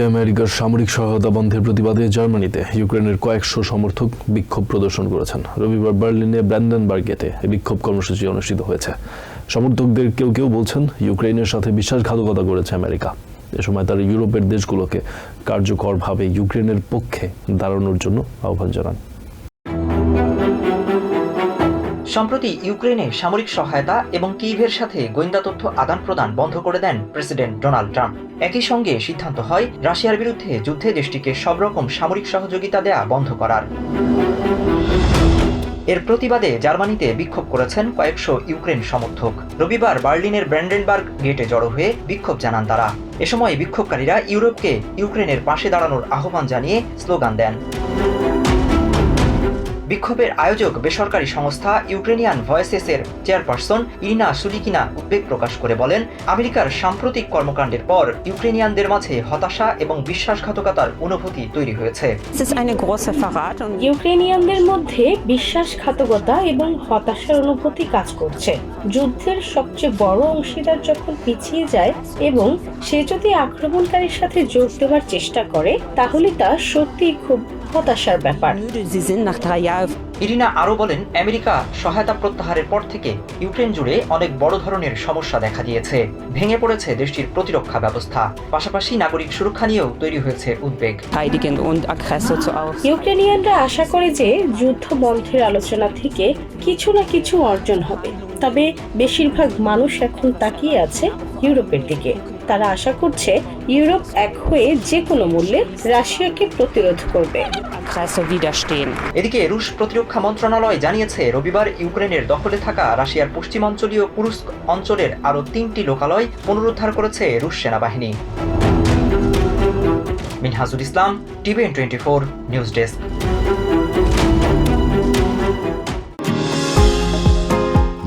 আমেরিকার সামরিক সহায়তা বন্ধের প্রতিবাদে জার্মানিতে ইউক্রেনের কয়েকশো সমর্থক বিক্ষোভ প্রদর্শন করেছেন। রবিবার বার্লিনে ব্র্যান্ডেনবার্গেতে বিক্ষোভ কর্মসূচি অনুষ্ঠিত হয়েছে। সমর্থকদের কেউ কেউ বলছেন ইউক্রেনের সাথে বিশ্বাসঘাতকতা করেছে আমেরিকা। এ সময় তারা ইউরোপের দেশগুলোকে কার্যকরভাবে ইউক্রেনের পক্ষে দাঁড়ানোর জন্য আহ্বান জানান। সম্প্রতি ইউক্রেনে সামরিক সহায়তা এবং কিভের সাথে গোয়েন্দা তথ্য আদান প্রদান বন্ধ করে দেন প্রেসিডেন্ট ডোনাল্ড ট্রাম্প। একই সঙ্গে সিদ্ধান্ত হয়, রাশিয়ার বিরুদ্ধে যুদ্ধে দেশটিকে সব রকম সামরিক সহযোগিতা দেয়া বন্ধ করার। এর প্রতিবাদে জার্মানিতে বিক্ষোভ করেছেন কয়েকশো ইউক্রেন সমর্থক। রবিবার বার্লিনের ব্র্যান্ডেনবার্গ গেটে জড়ো হয়ে বিক্ষোভ জানান তারা। এ সময় বিক্ষোভকারীরা ইউরোপকে ইউক্রেনের পাশে দাঁড়ানোর আহ্বান জানিয়ে স্লোগান দেন। বিক্ষোভের আয়োজক বেসরকারি সংস্থা ইউক্রেনিয়ান ভয়েসেস এর চেয়ারপারসন ইরিনা সুলিকিনা উদ্বেগ প্রকাশ করে বলেন আমেরিকার সাম্প্রতিক কর্মকাণ্ডের পর ইউক্রেনিয়ানদের মাঝে হতাশা এবং বিশ্বাসঘাতকতার অনুভূতি তৈরি হয়েছে। ইউক্রেনিয়ানদের মধ্যে বিশ্বাসঘাতকতা এবং হতাশার অনুভূতি কাজ করছে। যুদ্ধের সবচেয়ে বড় অংশীদার যখন পিছিয়ে যায় এবং সে যদি আক্রমণকারীর সাথে যোগ দেওয়ার চেষ্টা করে তাহলে তা সত্যিই খুব হতাশার ব্যাপার. ইরিনা আরও বলেন আমেরিকা সহায়তা প্রত্যাহারের পর থেকে ইউক্রেন জুড়ে অনেক বড় ধরনের সমস্যা দেখা দিয়েছে। ভেঙে পড়েছে দেশটির প্রতিরক্ষা ব্যবস্থা। পাশাপাশি নাগরিক সুরক্ষা নিয়েও তৈরি হয়েছে উদ্বেগ. ইউক্রেনিয়ানরা আশা করে যে যুদ্ধ বন্ধের আলোচনা থেকে কিছু না কিছু অর্জন হবে। তবে বেশিরভাগ মানুষ এখন তাকিয়ে আছে ইউরোপের দিকে। তারা আশা করছে ইউরোপ এক হয়ে যে কোনো মূল্যে রাশিয়াকে প্রতিরোধ করবে। এদিকে রুশ প্রতিরক্ষা মন্ত্রণালয় জানিয়েছে রবিবার ইউক্রেনের দখলে থাকা রাশিয়ার পশ্চিমাঞ্চলীয় কুরুস্ক অঞ্চলের আরও তিনটি লোকালয় পুনরুদ্ধার করেছে রুশ সেনাবাহিনী। Minhajul Islam TVN twenty four news desk.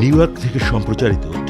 New York থেকে সম্প্রচারিত